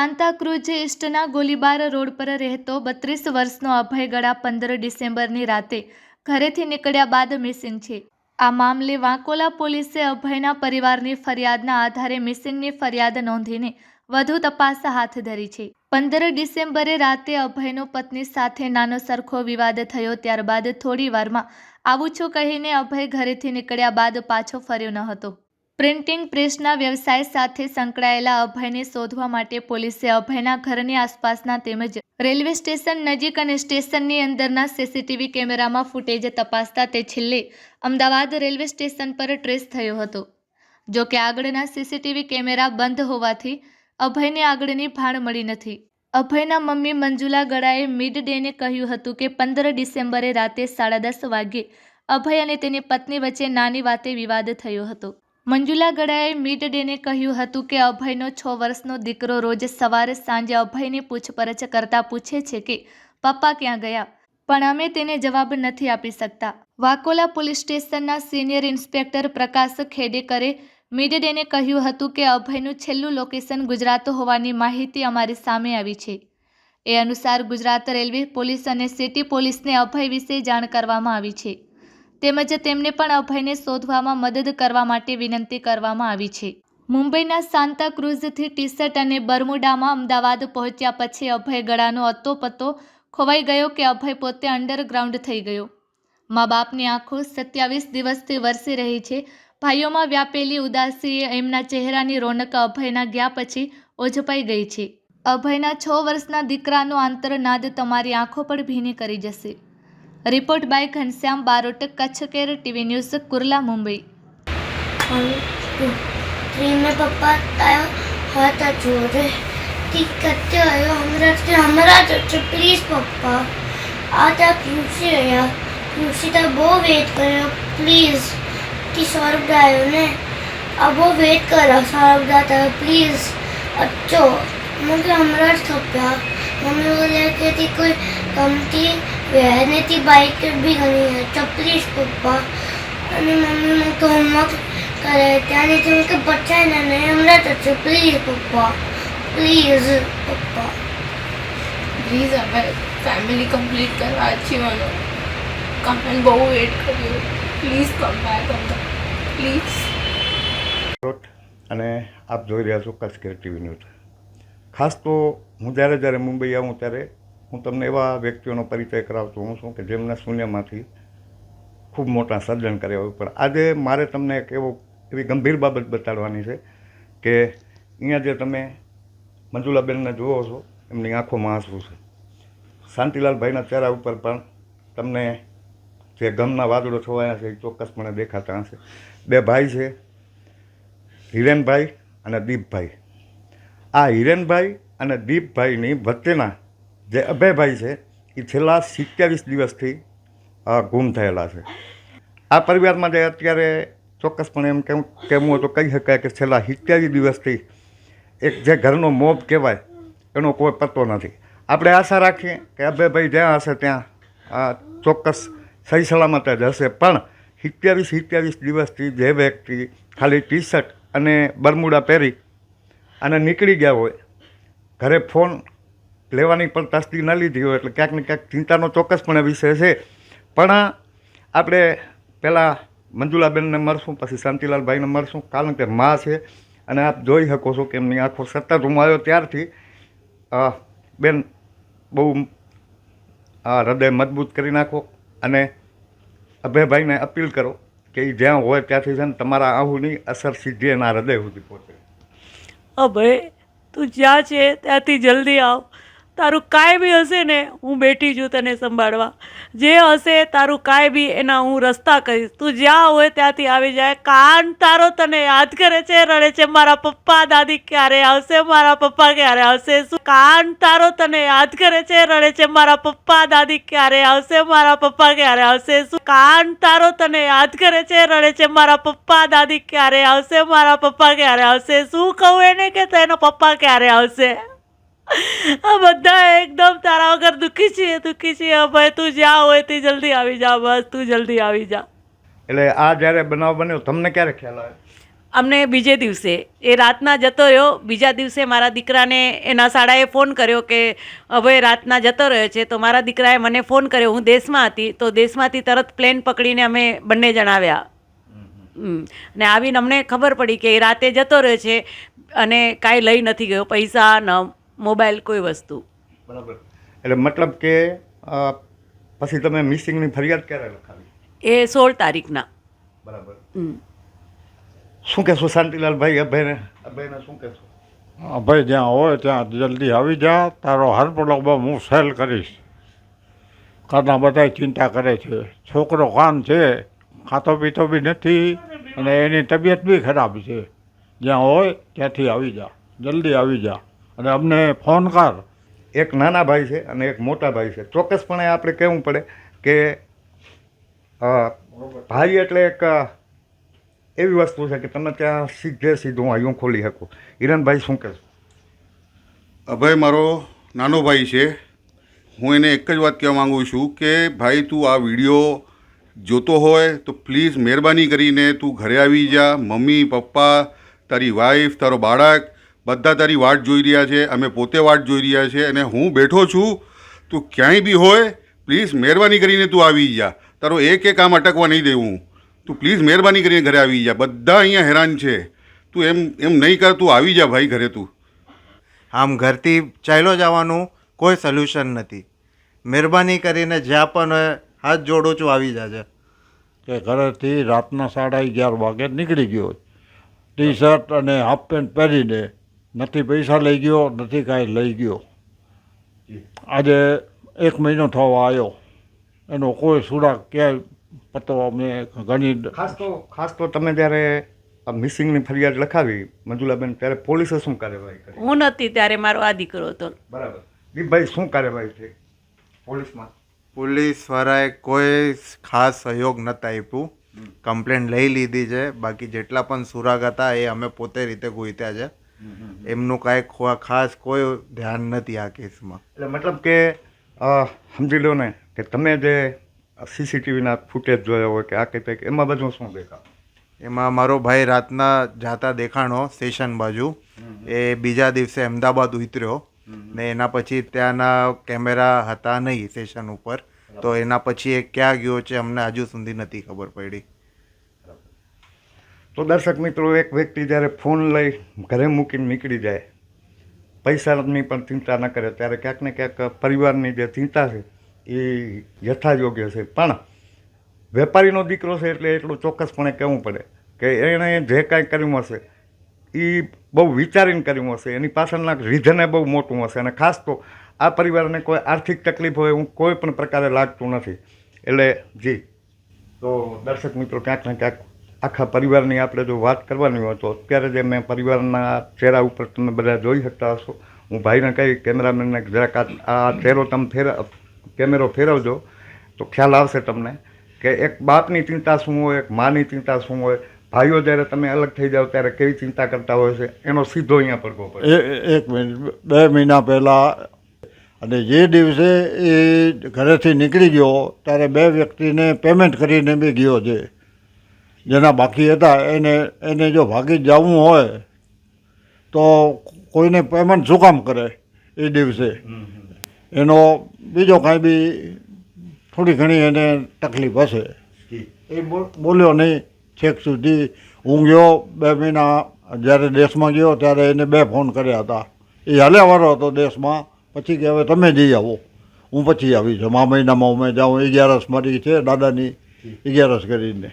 Santacruz ઈસ્ટના ગોલીબાર road પર રહેતો બત્રીસ વર્ષનો અભય ગળા પંદર ડિસેમ્બરની રાતે ઘરેથી નીકળ્યા બાદ મિસિંગ છે. આ મામલે વાંકોલા પોલીસે અભયના પરિવારની ફરિયાદના આધારે મિસિંગની ફરિયાદ નોંધીને વધુ તપાસ હાથ ધરી છે. પંદર ડિસેમ્બરે રાતે અભયનો પત્ની સાથે નાનો સરખો વિવાદ થયો ત્યારબાદ થોડી વારમાં આવું છું કહીને અભય ઘરેથી નીકળ્યા બાદ પાછો ફર્યો ન હતો. પ્રિન્ટિંગ પ્રેસના વ્યવસાય સાથે સંકળાયેલા અભયને શોધવા માટે પોલીસે અભયના ઘરની આસપાસના તેમજ રેલવે સ્ટેશન નજીક અને સ્ટેશનની અંદરના સીસીટીવી કેમેરામાં ફૂટેજ તપાસતા તે છેલ્લે અમદાવાદ રેલવે સ્ટેશન પર ટ્રેસ થયો હતો. જો કે આગળના સીસીટીવી કેમેરા બંધ હોવાથી અભયને આગળની ભાણ મળી નથી. અભયના મમ્મી મંજુલા ગળાએ મિડ ડેને કહ્યું હતું કે પંદર ડિસેમ્બરે રાતે સાડા દસ વાગ્યે અભય અને તેની પત્ની વચ્ચે નાની વાતે વિવાદ થયો હતો. મંજુલા ગળાએ મિડ ડેને કહ્યું હતું કે અભયનો છ વર્ષનો દીકરો રોજ સવારે સાંજે અભયની પૂછપરછ કરતા પૂછે છે કે, પપ્પા ક્યાં ગયા? પણ અમે તેને જવાબ નથી આપી શકતા. વાકોલા પોલીસ સ્ટેશનના સિનિયર ઇન્સ્પેક્ટર પ્રકાશ ખેડેકરે મિડ ડેને કહ્યું હતું કે અભયનું છેલ્લું લોકેશન ગુજરાત હોવાની માહિતી અમારી સામે આવી છે. એ અનુસાર ગુજરાત રેલવે પોલીસ અને સિટી પોલીસને અભય વિશે જાણ કરવામાં આવી છે. તેમજ તેમને પણ અભયને શોધવામાં મદદ કરવા માટે વિનંતી કરવામાં આવી છે. મુંબઈના સાંતા ક્રુઝથી ટી શર્ટ અને બરમુડામાં અમદાવાદ પહોંચ્યા પછી અભય ગળાનો અતોપતો ખોવાઈ ગયો કે અભય પોતે અંડરગ્રાઉન્ડ થઈ ગયો. મા બાપની આંખો સત્યાવીસ દિવસથી વરસી રહી છે. ભાઈઓમાં વ્યાપેલી ઉદાસીએ એમના ચહેરાની રોનક અભયના ગયા પછી ઓઝપાઈ ગઈ છે. અભયના છ વર્ષના દીકરાનો આંતરનાદ તમારી આંખો પર ભીની કરી જશે. Report by Ghanshyam Barot Kutch care TV news, Kurla, Mumbai. Train પપ્પા આવ્યો હતા જોરે ઠીક કરતે આવ્યો હમણાં હમણાં જ છે પ્લીઝ પપ્પા. આ ત્યાં પહોંચી રહ્યા. પહોંચી ત્યાં બહુ વેટ કર્યો. પ્લીઝ કે સૌરભ આવ્યો ને. આ બહુ વેટ કર્યો સૌરભ દાતા પ્લીઝ અચ્છો મને હમણાં જ થપ્યા. મમ્મી બોલે કે કોઈ કમતી એનેથી બાઇક બી ઘણી ચપલીસ પપ્પા અને મમ્મી મને હોમવર્ક કરે ત્યાંથી મેં કે પચાય ને નહીં હમણાં તો છે. પ્લીઝ પપ્પા. પ્લીઝ પપ્પા. પ્લીઝ હવે ફેમિલી કમ્પ્લીટ કરવા અચીવાનો કમેન્ટ બહુ વેટ કર્યું. પ્લીઝ કમ બેક પ્લીઝ અને આપ જોઈ રહ્યા છો કચ્છ કેર ટીવી ન્યૂઝ. ખાસ તો હું જ્યારે જ્યારે મુંબઈ આવું ત્યારે હું તમને એવા વ્યક્તિઓનો પરિચય કરાવતો હું છું કે જેમના શૂન્યમાંથી ખૂબ મોટા સર્જન કર્યા હોય. પણ આજે મારે તમને એક એવો, એવી ગંભીર બાબત બતાડવાની છે કે અહીંયા જે તમે મંજુલાબેનને જુઓ છો, એમની આંખોમાં આંસુ છે. શાંતિલાલભાઈના ચહેરા ઉપર પણ તમને જે ગમના વાદળો છવાયા છે એ ચોક્કસપણે દેખાતા હશે. બે ભાઈ છે, હિરેનભાઈ અને દીપભાઈ. આ હિરેનભાઈ અને દીપભાઈની વચ્ચેના જે અભયભાઈ છે એ છેલ્લા સિત્યાવીસ દિવસથી ગુમ થયેલા છે. આ પરિવારમાં જે અત્યારે ચોક્કસપણે એમ કેમ, કહેવું તો કહી શકાય કે છેલ્લા સિત્યાવીસ દિવસથી એક જે ઘરનો મોબ કહેવાય, એનો કોઈ પત્તો નથી. આપણે આશા રાખીએ કે અભયભાઈ જ્યાં હશે ત્યાં ચોક્કસ સહી સલામત જ હશે. પણ સિત્યાવીસ સિત્યાવીસ દિવસથી જે વ્યક્તિ ખાલી ટી શર્ટ અને બરમુડા પહેરી અને નીકળી ગયા હોય, ઘરે ફોન લેવાની પણ તસ્દી ન લીધી હોય એટલે ક્યાંક ને ક્યાંક ચિંતાનો ચોક્કસપણે વિષય છે. પણ આપણે પહેલાં મંજુલાબેનને મળશું, પછી શાંતિલાલભાઈને મળશું, કારણ કે મા છે અને આપ જોઈ શકો છો કે એમની આંખો સતત હું આવ્યો ત્યારથી બેન બહુ હૃદય મજબૂત કરી નાખો અને અભયભાઈને અપીલ કરો કે એ જ્યાં હોય ત્યાંથી છે ને તમારા આહુની અસર સીધી એના હૃદય સુધી પહોંચે. અભય, તું જ્યાં છે ત્યાંથી જલ્દી આવ. તારું કાંઈ બી હશે ને, હું બેઠી છું તને સંભાળવા. જે હશે તારું કાંઈ બી એના હું રસ્તા કહીશ. તું જ્યાં હોય ત્યાંથી આવી જાય. કાન તારો તને યાદ કરે છે, રડે છે, મારા પપ્પા, દાદી ક્યારે આવશે, મારા પપ્પા ક્યારે આવશે? શું કાન તારો તને યાદ કરે છે, રડે છે, મારા પપ્પા, દાદી ક્યારે આવશે, મારા પપ્પા ક્યારે આવશે? શું કાન તારો તને યાદ કરે છે, રડે છે, મારા પપ્પા, દાદી ક્યારે આવશે, મારા પપ્પા ક્યારે આવશે? શું કહું એને કે તેનો પપ્પા ક્યારે આવશે? આ બધા એકદમ તારા વગર દુઃખી છીએ દુઃખી છીએ ભાઈ તું જ્યાં હોય તે જલ્દી આવી જા બસ તું જલ્દી આવી જા. એટલે આ જ્યારે બનાવ બન્યો તમને ક્યારે ખ્યાલ આવે અમને બીજે દિવસે. એ રાતના જતો રહ્યો. બીજા દિવસે મારા દીકરાને એના શાળાએ ફોન કર્યો કે હવે રાતના જતો રહ્યો છે તો મારા દીકરાએ મને ફોન કર્યો. હું દેશમાં હતી તો દેશમાંથી તરત પ્લેન પકડીને અમે બંને જણાવ્યા ને આવીને અમને ખબર પડી કે એ રાતે જતો રહ્યો છે અને કાંઈ લઈ નથી ગયો. પૈસા ન મોબાઈલ કોઈ વસ્તુ. બરાબર. એટલે મતલબ કે પછી તમે મિસિંગની ફરિયાદ ક્યારે લખાવી? એ સોળ તારીખના. બરાબર. હમ. શું કહેશો શાંતિલાલભાઈ અભયને અભયને શું કહેશો? અભય જ્યાં હોય ત્યાં જલ્દી આવી જા તારો હર પ્રોબ્લેમ હું સેલ કરીશ. ઘરના બધા ચિંતા કરે છે. છોકરો કાન છે ખાતો પીતો બી નથી અને એની તબિયત બી ખરાબ છે. જ્યાં હોય ત્યાંથી આવી જા. જલ્દી આવી જા. અને અમને ફોન કર. એક નાના ભાઈ છે અને એક મોટા ભાઈ છે. ચોક્કસપણે આપણે કહેવું પડે કે ભાઈ એટલે એક એવી વસ્તુ છે કે તમે ત્યાં સીધે સીધું અહીંયા ખોલી શકો. હિરણભાઈ શું કહેશો? અભય મારો નાનો ભાઈ છે. હું એને એક જ વાત કહેવા માગું છું કે ભાઈ તું આ વીડિયો જોતો હોય તો પ્લીઝ મહેરબાની કરીને તું ઘરે આવી જા. મમ્મી પપ્પા તારી વાઈફ તારો બાળક બધા તારી વાટ જોઈ રહ્યા છે અમે પોતે વાટ જોઈ રહ્યા છે અને હું બેઠો છું. તું ક્યાંય બી હોય પ્લીઝ મહેરબાની કરીને તું આવી જા. તારો એક એક કામ અટકવા નહીં દેવું તું પ્લીઝ મહેરબાની કરીને ઘરે આવી જા. બધા અહીંયા હેરાન છે. તું એમ એમ નહીં કર તું આવી જા ભાઈ ઘરે તું. આમ ઘરથી ચાલ્યો જવાનું કોઈ સોલ્યુશન નથી. મહેરબાની કરીને જ્યાં પણ હાથ જોડું છું આવી જાજે. કે ઘરેથી રાતના સાડા અગિયાર વાગે નીકળી ગયો ટી શર્ટ અને હાફ પેન્ટ પહેરીને નથી પૈસા લઈ ગયો નથી કાંઈ લઈ ગયો. આજે એક મહિનો થવા આવ્યો. એનો કોઈ સુરાગ ક્યાંય પતો અમે ઘણી ખાસ તો ખાસ તો તમે જ્યારે આ મિસિંગની ફરિયાદ લખાવી મંજુલાબેન ત્યારે પોલીસે શું કાર્યવાહી કરી? હું નથી ત્યારે મારો આ દીકરો હતો. બરાબર. દીપભાઈ શું કાર્યવાહી થઈ? પોલીસમાં? પોલીસવાળાએ કોઈ ખાસ સહયોગ નહોતા આપ્યું. કમ્પ્લેન લઈ લીધી છે. બાકી જેટલા પણ સુરાગ હતા એ અમે પોતે રીતે ગોઈત્યા છે. એમનું કાંઈ ખાસ કોઈ ધ્યાન નથી આ કેસમાં. એટલે મતલબ કે સમજી લો ને કે તમે જે સીસીટીવીના ફૂટેજ જોયા હોય કે આ કંઈ કંઈક એમાં બધું શું દેખાવ એમાં મારો ભાઈ રાતના જાતા દેખાણો સ્ટેશન બાજુ. એ બીજા દિવસે અમદાવાદ ઉતર્યો ને એના પછી ત્યાંના કેમેરા હતા નહીં સ્ટેશન ઉપર. તો એના પછી એ ક્યાં ગયો છે અમને હજુ સુધી નથી ખબર પડી. તો દર્શક મિત્રો, એક વ્યક્તિ જ્યારે ફોન લઈ ઘરે મૂકીને નીકળી જાય પૈસાની પણ ચિંતા ન કરે. ત્યારે ક્યાંક ને ક્યાંક પરિવારની જે ચિંતા છે, એ યથાયોગ્ય છે. પણ વેપારીનો દીકરો છે એટલે એટલું ચોક્કસપણે કહેવું પડે કે એણે જે કાંઈ કર્યું હશે એ બહુ વિચારીને કર્યું હશે. એની પાછળના રીઝને બહુ મોટું હશે. અને ખાસ તો આ પરિવારને કોઈ આર્થિક તકલીફ હોય એવું કોઈ પણ પ્રકારે લાગતું નથી. એટલે જી. તો દર્શક મિત્રો, ક્યાંક ને ક્યાંક આખા પરિવારની આપણે જો વાત કરવાની હોય તો અત્યારે જે મેં પરિવારના ચહેરા ઉપર તમે બધા જોઈ શકતા હશો. હું ભાઈને કહી, કેમેરામેનને જરાક આ ચહેરો તમે ફેર કેમેરો ફેરવજો. તો ખ્યાલ આવશે તમને કે એક બાપની ચિંતા શું હોય, એક માની ચિંતા શું હોય. ભાઈઓ જ્યારે તમે અલગ થઈ જાઓ ત્યારે કેવી ચિંતા કરતા હોય છે? એનો સીધો અહીંયા પડવો પડે. એક મિનિટ. બે મહિના પહેલાં અને જે દિવસે એ ઘરેથી નીકળી ગયો, ત્યારે બે વ્યક્તિને પેમેન્ટ કરીને બી ગયો છે. જેના બાકી હતા, એને એને જો ભાગી જવું હોય, તો કોઈને પેમેન્ટ શું કામ કરે એ દિવસે? એનો બીજો કાંઈ બી થોડી ઘણી એને તકલીફ હશે. એ બોલ- બોલ્યો નહીં, છેક સુધી હું ગયો, બે મહિના જ્યારે દેશમાં ગયો ત્યારે એને બે ફોન કર્યા હતા. એ હાલ્યાવાળો હતો દેશમાં, પછી કે હવે તમે જઈ આવો. હું પછી આવીશ. મા મહિનામાં અમે જાઉં, અગિયારસ મારી છે દાદાની, અગિયારસ કરીને.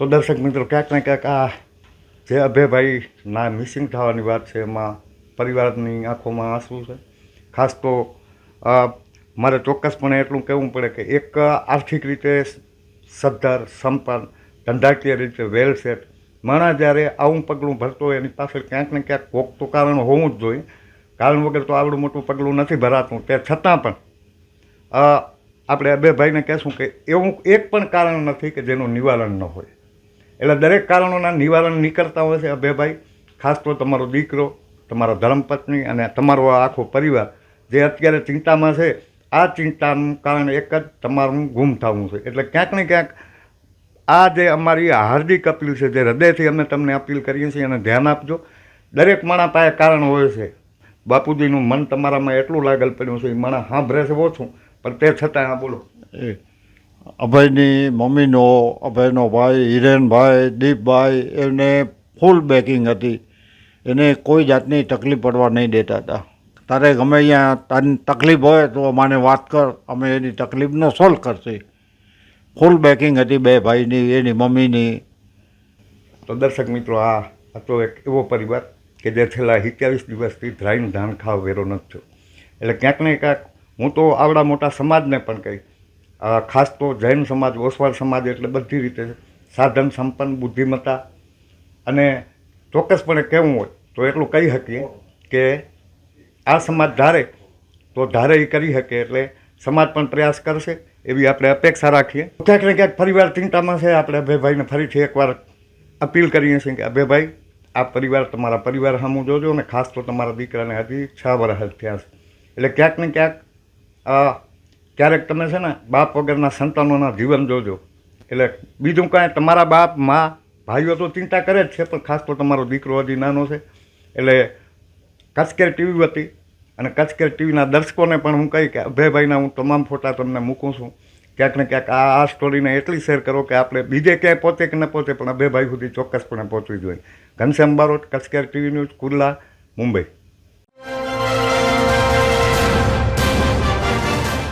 તો દર્શક મિત્રો, ક્યાંક ને ક્યાંક આ જે અભયભાઈ ના મિસિંગ થવાની વાત છે, એમાં પરિવારની આંખોમાં આંસુ છે. ખાસ તો મારે ચોક્કસપણે એટલું કહેવું પડે કે એક આર્થિક રીતે સદ્ધર, સંપન્ન, ધંધાકીય રીતે વેલ સેટ માણસ જ્યારે આવું પગલું ભરતો હોય, એની પાછળ ક્યાંક ને ક્યાંક કોક તો કારણ હોવું જ જોઈએ. કારણ વગર તો આવડું મોટું પગલું નથી ભરાતું. તે છતાં પણ આપણે બે ભાઈને કહેશું કે એવું એક પણ કારણ નથી કે જેનું નિવારણ ન હોય. એટલે દરેક કારણોના નિવારણ નીકળતા હોય છે અભયભાઈ ખાસ તો તમારો દીકરો, તમારો ધર્મપત્ની અને તમારો આખો પરિવાર જે અત્યારે ચિંતામાં છે, આ ચિંતાનું કારણ એક જ તમારું ગુમ થવું છે. એટલે ક્યાંક ને ક્યાંક આ જે અમારી હાર્દિક અપીલ છે, જે હૃદયથી અમે તમને અપીલ કરીએ છીએ અને ધ્યાન આપજો. દરેક માણસ પાસે કારણ હોય છે. બાપુજીનું મન તમારામાં એટલું લાગેલ પડ્યું છે, એ માણસ સાંભળે છે ઓછું, પણ તે છતાં આ બોલો. એ અભયની મમ્મીનો, અભયનો ભાઈ, હિરેનભાઈ, દીપભાઈ, એને ફૂલ બેકિંગ હતી. એને કોઈ જાતની તકલીફ પડવા નહીં દેતા હતા. તારે ગમે અહીંયા તારી તકલીફ હોય તો અમાને વાત કર, અમે એની તકલીફનો સોલ્વ કરશે. ફૂલ બેકિંગ હતી બે ભાઈની, એની મમ્મીની. તો દર્શક મિત્રો, આ હતો એક એવો પરિવાર કે જે છેલ્લા સિત્યાવીસ દિવસથી ધ્રાઈને ધાન ખાવ વેરો નથી એટલે ક્યાંક ને ક્યાંક હું તો આવડા મોટા સમાજને પણ કહી ખાસ તો જૈન સમાજ ઓસવાળ સમાજ એટલે બધી રીતે સાધન, સંપન્ન, બુદ્ધિમત્તા અને ચોક્કસપણે કહેવું હોય તો એટલું કહી શકીએ કે આ સમાજ ધારે તો ધારે એ કરી શકે એટલે સમાજ પણ પ્રયાસ કરશે એવી આપણે અપેક્ષા રાખીએ. ક્યાંક ને ક્યાંક પરિવાર ચિંતામાં છે આપણે અભયભાઈને ફરીથી એકવાર અપીલ કરીએ છીએ કે અભયભાઈ આ પરિવાર તમારા પરિવાર સામું જોજો અને ખાસ તો તમારા દીકરાને હજી છ વર્ષ થયા છે. એટલે ક્યાંક ને ક્યાંક ક્યારેક તમે છે ને બાપ વગરના સંતાનોના જીવન જોજો. એટલે બીજું કાંઈ તમારા બાપ, મા, ભાઈઓ તો ચિંતા કરે જ છે, પણ ખાસ તો તમારો દીકરો હજી નાનો છે. એટલે કચકેર ટીવી હતી અને કચકેર ટીવીના દર્શકોને પણ હું કહી કે અભયભાઈના હું તમામ ફોટા તમને મૂકું છું. ક્યાંક ને ક્યાંક આ આ સ્ટોરીને એટલી શેર કરો કે આપણે બીજે ક્યાંય પહોંચે કે ન પહોંચે પણ અભયભાઈ સુધી ચોક્કસપણે પહોંચવી જોઈએ. Ghanshyam Barot, Kutch care TV news Kurla Mumbai.